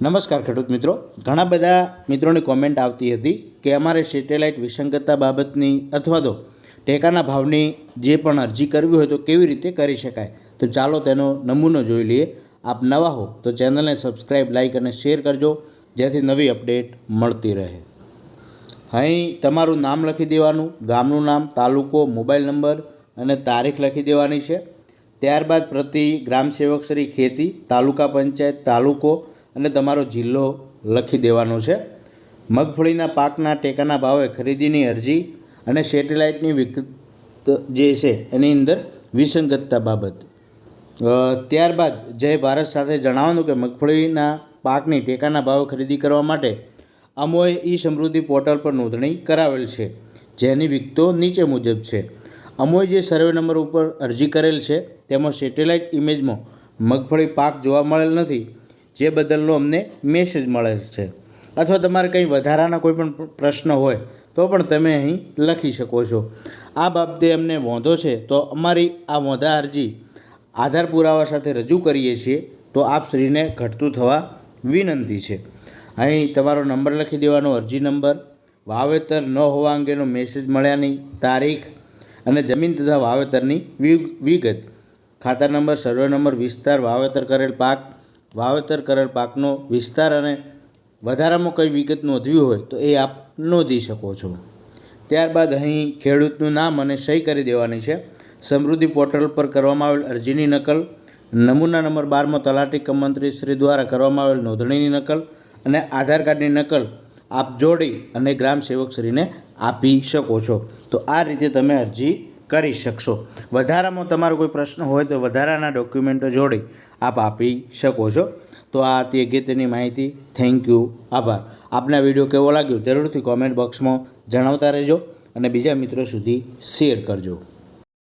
નમસ્કાર ખેડૂત મિત્રો. ઘણા બધા મિત્રોની કોમેન્ટ આવતી હતી કે અમારે સેટેલાઇટ વિસંગતતા બાબતની અથવા તો ટેકાના ભાવની જે પણ અરજી કરવી હોય તો કેવી રીતે કરી શકાય? તો ચાલો તેનો નમૂનો જોઈ લઈએ. આપ નવા હો તો ચેનલને સબસ્ક્રાઈબ લાઇક અને શેર કરજો, જેથી નવી અપડેટ મળતી રહે. અહીં તમારું નામ લખી દેવાનું, ગામનું નામ, તાલુકો મોબાઈલ નંબર અને તારીખ લખી દેવાની છે. ત્યારબાદ પ્રતિ ગ્રામ સેવક શ્રી ખેતી, તાલુકા પંચાયત, તાલુકો અને તમારો જિલ્લો લખી દેવાનો છે. મગફળીના પાકના ટેકાના ભાવે ખરીદીની અરજી અને સેટેલાઇટની વિકૃત જે છે એની અંદર વિસંગતતા બાબત. ત્યારબાદ જય ભારત સાથે જણાવવાનું કે મગફળીના પાકની ટેકાના ભાવે ખરીદી કરવા માટે અમોએ ઈ સમૃદ્ધિ પોર્ટલ પર નોંધણી કરાવેલ છે, જેની વિગતો નીચે મુજબ છે. અમોએ જે સર્વે નંબર ઉપર અરજી કરેલ છે, તેમાં સેટેલાઇટ ઇમેજમાં મગફળી પાક જોવા મળેલ નથી. જે બદલનો અમને મેસેજ મળે છે. અથવા તમારે કંઈ વધારાના કોઈ પણ પ્રશ્ન હોય, તો પણ તમે અહીં લખી શકો છો. આ બાબતે અમને વાંધો છે, તો અમારી આ વાંધા અરજી આધાર પુરાવા સાથે રજૂ કરીએ છીએ, તો આપ શ્રીને ઘટતું થવા વિનંતી છે. અહીં તમારો નંબર લખી દેવાનો, અરજી નંબર, વાવેતર ન હોવા અંગેનો મેસેજ મળ્યાની તારીખ અને જમીન તથા વાવેતરની વિગત. ખાતા નંબર, સર્વે નંબર, વિસ્તાર, વાવેતર કરેલ પાક વાવેતર કરેલ પાકનો વિસ્તાર અને વધારામાં કંઈ વિગત નોંધવી હોય તો એ આપ નોંધી શકો છો. ત્યારબાદ અહીં ખેડૂતનું નામ અને સહી કરી દેવાની છે. સમૃદ્ધિ પોર્ટલ પર કરવામાં આવેલ અરજીની નકલ, નમૂના નંબર બારમાં તલાટી કમંત્રી શ્રી દ્વારા કરવામાં આવેલ નોંધણીની નકલ અને આધાર કાર્ડની નકલ આપ જોડી અને ગ્રામ સેવકશ્રીને આપી શકો છો. તો આ રીતે તમે અરજી કરી શકશો. વધારામાં તમારો કોઈ પ્રશ્ન હોય તો વધારાના ડોક્યુમેન્ટો જોડી આપ આપી શકો છો. તો આ હતી અગત્યની માહિતી. થેન્ક યુ આભાર. આપને વીડિયો કેવો લાગ્યો જરૂરથી કોમેન્ટ બોક્સમાં જણાવતા રહેજો અને બીજા મિત્રો સુધી શેર કરજો.